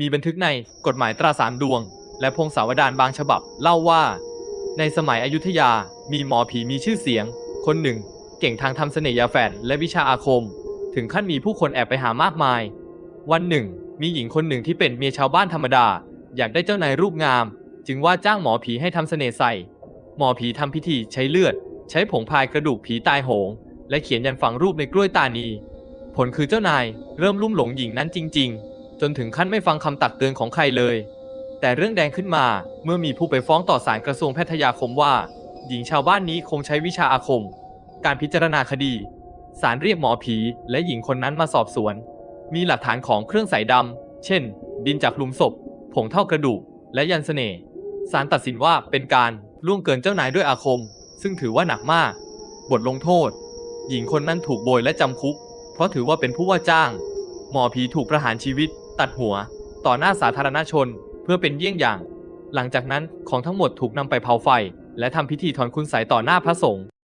มีบันทึกในกฎหมายตราสามดวง และพงศาวดารบางฉบับ เล่าว่า ในสมัยอยุธยามีหมอผีมีชื่อเสียง คนหนึ่ง เก่งทางทำเสน่ห์ยาแฝดและวิชาอาคม ถึงขั้นมีผู้คนแอบไปหามากมาย วันหนึ่ง มีหญิงคนหนึ่งที่เป็นเมียชาวบ้านธรรมดา อยากได้เจ้านายรูปงาม จึงว่าจ้างหมอผีให้ทำเสน่ห์ใส่ หมอผีทำพิธีใช้เลือด ใช้ผงพายกระดูกผีตายโหง และเขียนยันฝังรูปในกล้วยตานี ผลคือเจ้านายเริ่มลุ่มหลงหญิงนั้นจริง ๆ จนถึงขั้นไม่ฟังคำตักเตือนของใครเลย แต่เรื่องแดงขึ้นมาเมื่อมีผู้ไปฟ้องต่อศาลกระทรวงแพทยาคมว่า หญิงชาวบ้านนี้คงใช้วิชาอาคม การพิจารณาคดีศาลเรียกหมอผีและหญิงคนนั้นมาสอบสวน มีหลักฐานของเครื่องใสดำเช่น ดินจากหลุมศพ ผงเท่ากระดูก และยันเสน่ห์ศาลตัดสินว่าเป็นการล่วงเกินเจ้านายด้วยอาคม ซึ่งถือว่าหนักมาก บทลงโทษ หญิงคนนั้นถูกโบยและจำคุก เพราะถือว่าเป็นผู้ว่าจ้าง หมอผีถูกประหารชีวิต ตัดหัว ต่อหน้าสาธารณชนเพื่อเป็นเยี่ยงอย่าง หลังจากนั้นของทั้งหมดถูกนำไปเผาไฟ และทำพิธีถอนคุณไสยต่อหน้าพระสงฆ์